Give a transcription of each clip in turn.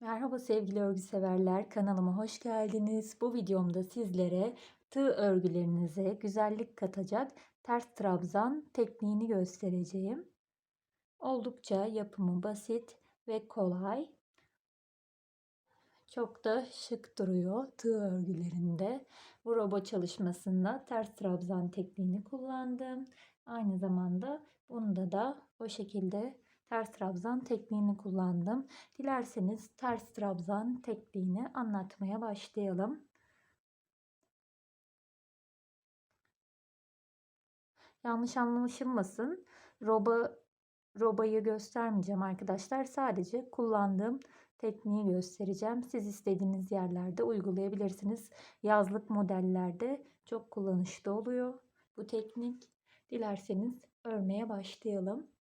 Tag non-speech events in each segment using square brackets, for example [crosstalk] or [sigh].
Merhaba sevgili örgü severler, kanalıma hoş geldiniz. Bu videomda sizlere tığ örgülerinize güzellik katacak ters trabzan tekniğini göstereceğim. Oldukça yapımı basit ve kolay. Çok da şık duruyor tığ örgülerinde. Bu robo çalışmasında ters trabzan tekniğini kullandım. Aynı zamanda bunda da o şekilde ters trabzan tekniğini kullandım. Dilerseniz ters trabzan tekniğini anlatmaya başlayalım. Yanlış anlaşılmasın. Roba robayı göstermeyeceğim arkadaşlar. Sadece kullandığım tekniği göstereceğim. Siz istediğiniz yerlerde uygulayabilirsiniz. Yazlık modellerde çok kullanışlı oluyor bu teknik. Dilerseniz örmeye başlayalım.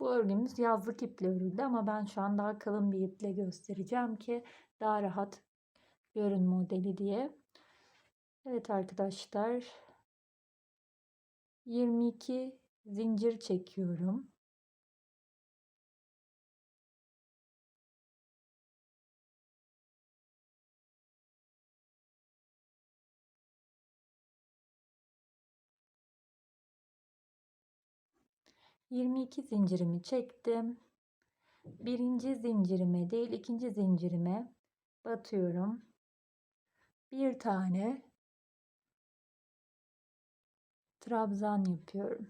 Bu örgümüz yazlık iple örüldü ama ben şu an daha kalın bir iple göstereceğim ki daha rahat görün modeli diye. Evet arkadaşlar 22 zincir çekiyorum. Yirmi iki zincirimi çektim. Birinci zincirime değil ikinci zincirime batıyorum. Bir tane trabzan yapıyorum.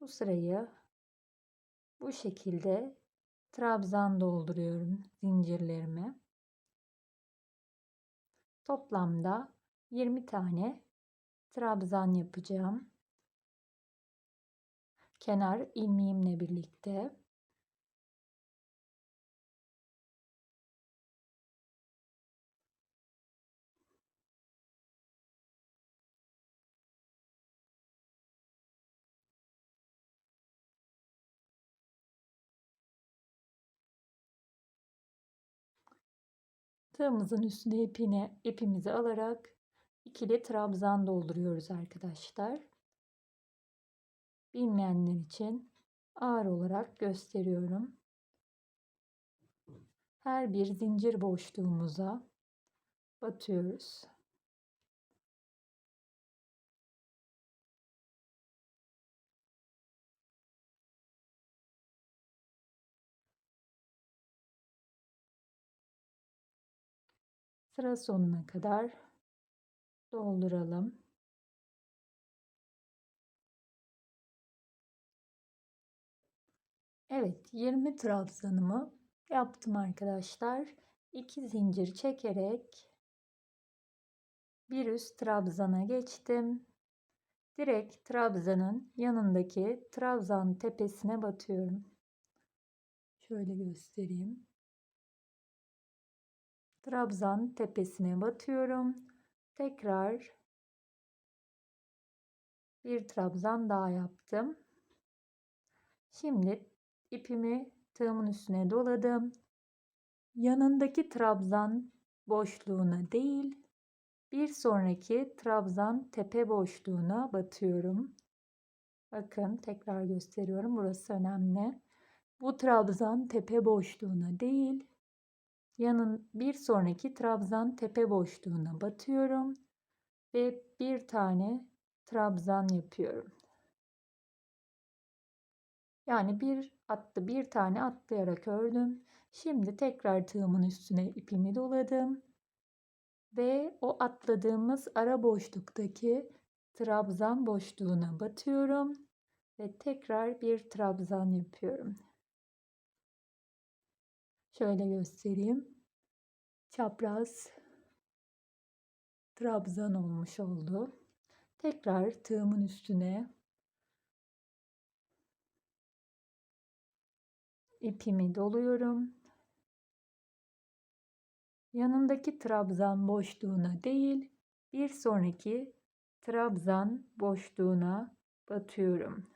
Bu sırayı bu şekilde trabzan dolduruyorum zincirlerime. Toplamda 20 tane trabzan yapacağım. Kenar ilmeğimle birlikte. Tığımızın üstüne ipini, ipimizi alarak ikili trabzan dolduruyoruz arkadaşlar. Bilmeyenler için ağır olarak gösteriyorum. Her bir zincir boşluğumuza batıyoruz. Sıra sonuna kadar dolduralım. Evet 20 trabzanımı yaptım arkadaşlar. 2 zincir çekerek bir üst trabzana geçtim. Direkt trabzanın yanındaki trabzan tepesine batıyorum. Şöyle göstereyim. Trabzan tepesine batıyorum. Tekrar bir trabzan daha yaptım. Şimdi ipimi tığımın üstüne doladım. Yanındaki trabzan boşluğuna değil, bir sonraki trabzan tepe boşluğuna batıyorum. Bakın tekrar gösteriyorum. Burası önemli. Bu trabzan tepe boşluğuna değil, yanın bir sonraki trabzan tepe boşluğuna batıyorum ve bir tane trabzan yapıyorum. Yani bir attı bir tane atlayarak ördüm. Şimdi tekrar tığımın üstüne ipimi doladım. Ve o atladığımız ara boşluktaki trabzan boşluğuna batıyorum. Ve tekrar bir trabzan yapıyorum. Şöyle göstereyim. Çapraz trabzan olmuş oldu. Tekrar tığımın üstüne ipimi doluyorum. Yanındaki trabzan boşluğuna değil, bir sonraki trabzan boşluğuna batıyorum.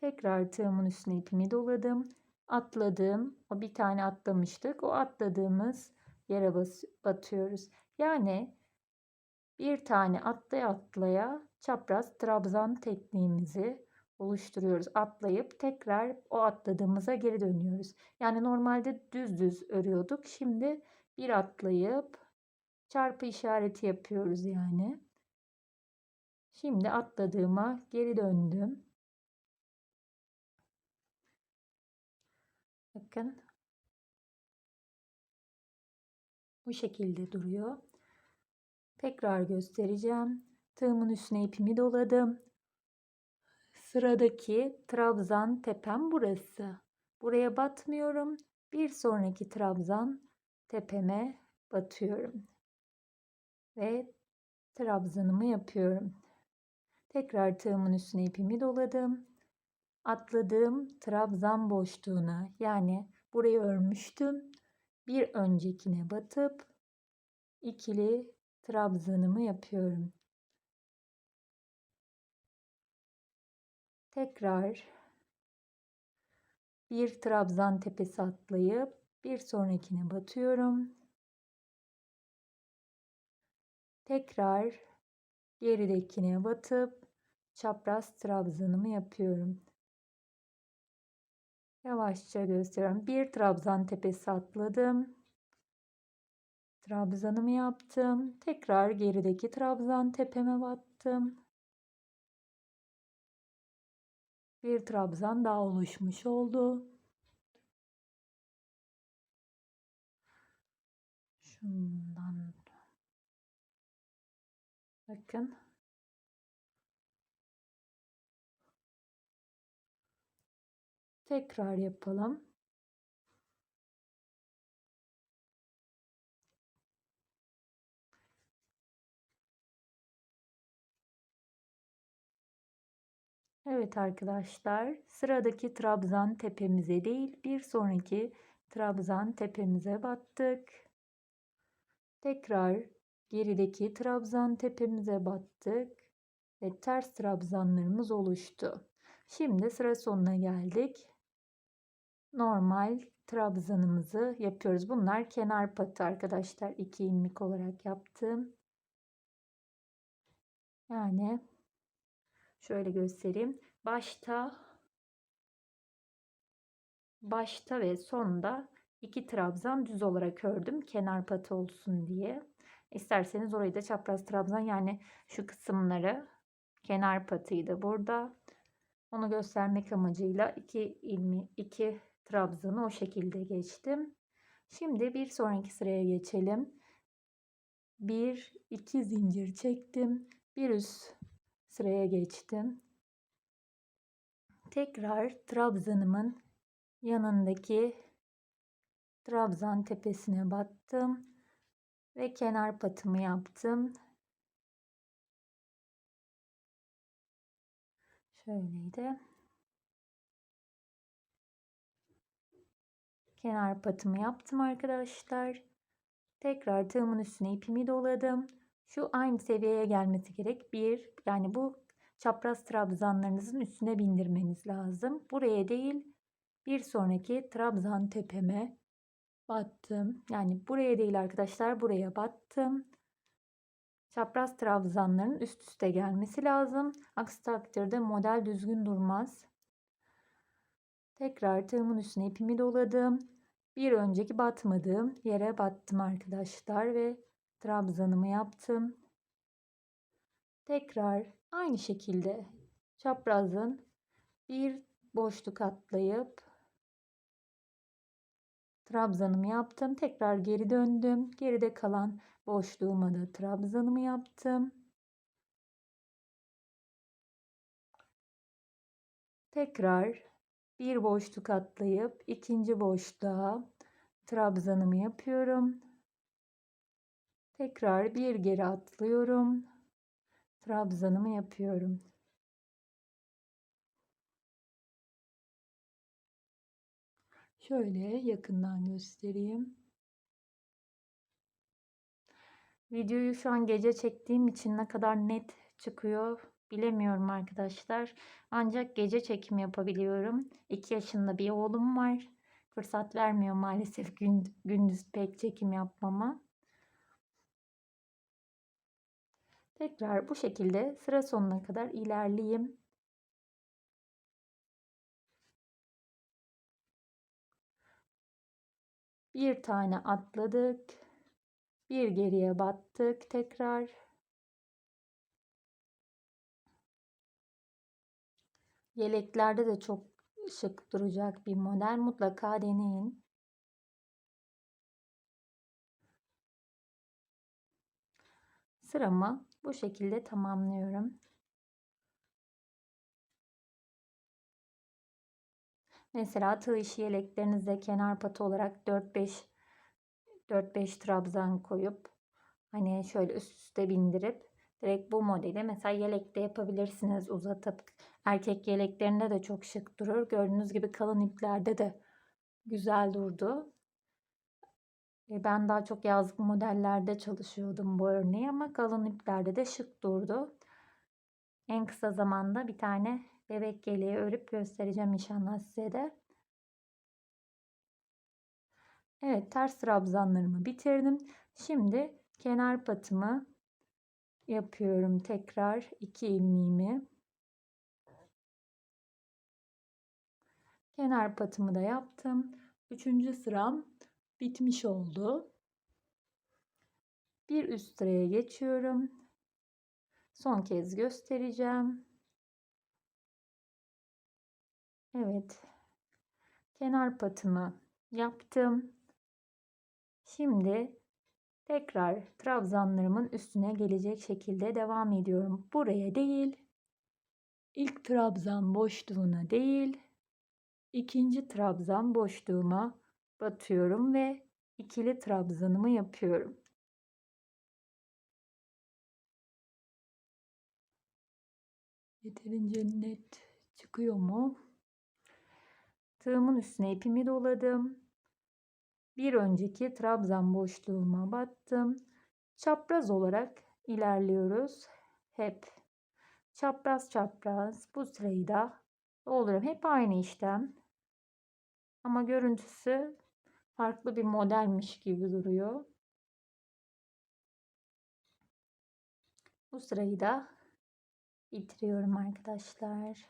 Tekrar tığımın üstüne ipimi doladım. Atladım. O bir tane atlamıştık. O atladığımız yere bas batıyoruz. Yani bir tane atlaya atlaya çapraz trabzan tekniğimizi oluşturuyoruz. Atlayıp tekrar o atladığımıza geri dönüyoruz. Yani normalde düz düz örüyorduk. Şimdi bir atlayıp çarpı işareti yapıyoruz yani. Şimdi atladığıma geri döndüm. Bakın. Bu şekilde duruyor. Tekrar göstereceğim. Tığımın üstüne ipimi doladım. Sıradaki trabzan tepem burası. Buraya batmıyorum. Bir sonraki trabzan tepeme batıyorum. Ve trabzanımı yapıyorum. Tekrar tığımın üstüne ipimi doladım. Atladığım trabzan boşluğuna yani burayı örmüştüm. Bir öncekine batıp ikili trabzanımı yapıyorum. Tekrar bir trabzan tepesi atlayıp bir sonrakine batıyorum. Tekrar geridekine batıp çapraz trabzanımı yapıyorum. Yavaşça gösteriyorum. Bir trabzan tepesi atladım. Trabzanımı yaptım. Tekrar gerideki trabzan tepeme battım. Bir trabzan daha oluşmuş oldu. Şundan bakın. Tekrar yapalım. Evet arkadaşlar sıradaki trabzan tepemize değil bir sonraki trabzan tepemize battık. Tekrar gerideki trabzan tepemize battık ve ters trabzanlarımız oluştu. Şimdi sıra sonuna geldik. Normal trabzanımızı yapıyoruz. Bunlar kenar patı arkadaşlar. 2 ilmek olarak yaptım. Yani Şöyle göstereyim. Başta başta ve sonda iki trabzan düz olarak ördüm. Kenar patı olsun diye. İsterseniz orayı da çapraz trabzan yani şu kısımları kenar patıydı burada. Onu göstermek amacıyla iki ilmi iki trabzanı o şekilde geçtim. Şimdi bir sonraki sıraya geçelim. Bir iki zincir çektim. Bir üst sıraya geçtim. Tekrar trabzanımın yanındaki trabzan tepesine battım ve kenar patımı yaptım. Şöyleydi. Kenar patımı yaptım arkadaşlar. Tekrar tığımın üstüne ipimi doladım. Şu aynı seviyeye gelmesi gerek. Bir yani bu çapraz trabzanlarınızın üstüne bindirmeniz lazım. Buraya değil bir sonraki trabzan tepeme battım. Yani buraya değil arkadaşlar buraya battım. Çapraz trabzanların üst üste gelmesi lazım. Aksi takdirde model düzgün durmaz. Tekrar tığımın üstüne ipimi doladım. Bir önceki batmadığım yere battım arkadaşlar ve trabzanımı yaptım. Tekrar aynı şekilde çaprazın bir boşluk atlayıp trabzanımı yaptım. Tekrar geri döndüm. Geride kalan boşluğuma da trabzanımı yaptım. Tekrar bir boşluk atlayıp ikinci boşluğa trabzanımı yapıyorum. Tekrar bir geri atlıyorum. Trabzanımı yapıyorum. Şöyle yakından göstereyim. Videoyu şu an gece çektiğim için ne kadar net çıkıyor bilemiyorum arkadaşlar. Ancak gece çekim yapabiliyorum. 2 yaşında bir oğlum var. Fırsat vermiyor maalesef [laughs] gün, gündüz pek çekim yapmama. Tekrar bu şekilde sıra sonuna kadar ilerleyeyim. Bir tane atladık. Bir geriye battık tekrar. Yeleklerde de çok şık duracak bir model. Mutlaka deneyin. Sıramı bu şekilde tamamlıyorum. Mesela tığ işi yeleklerinizde kenar patı olarak 4-5 4-5 trabzan koyup hani şöyle üst üste bindirip direkt bu modeli mesela yelekte yapabilirsiniz uzatıp erkek yeleklerinde de çok şık durur. Gördüğünüz gibi kalın iplerde de güzel durdu. E, ben daha çok yazlık modellerde çalışıyordum bu örneği ama kalın iplerde de şık durdu. En kısa zamanda bir tane bebek yeleği örüp göstereceğim inşallah size de. Evet ters trabzanlarımı bitirdim. Şimdi kenar patımı yapıyorum tekrar iki ilmeğimi. Kenar patımı da yaptım. Üçüncü sıram bitmiş oldu. Bir üst sıraya geçiyorum. Son kez göstereceğim. Evet. Kenar patımı yaptım. Şimdi tekrar trabzanlarımın üstüne gelecek şekilde devam ediyorum. Buraya değil. ilk trabzan boşluğuna değil. İkinci trabzan boşluğuma batıyorum ve ikili trabzanımı yapıyorum. Yeterince net çıkıyor mu? Tığımın üstüne ipimi doladım. Bir önceki trabzan boşluğuma battım. Çapraz olarak ilerliyoruz. Hep çapraz çapraz bu sırayı da dolduruyorum. Hep aynı işlem. Ama görüntüsü farklı bir modelmiş gibi duruyor. Bu sırayı da bitiriyorum arkadaşlar.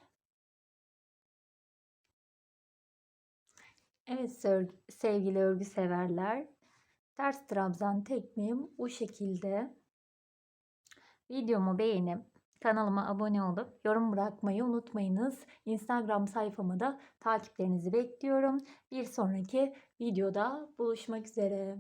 Evet sevgili örgü severler. Ters trabzan tekniğim bu şekilde. Videomu beğenip kanalıma abone olup yorum bırakmayı unutmayınız. Instagram sayfamı da takiplerinizi bekliyorum. Bir sonraki videoda buluşmak üzere.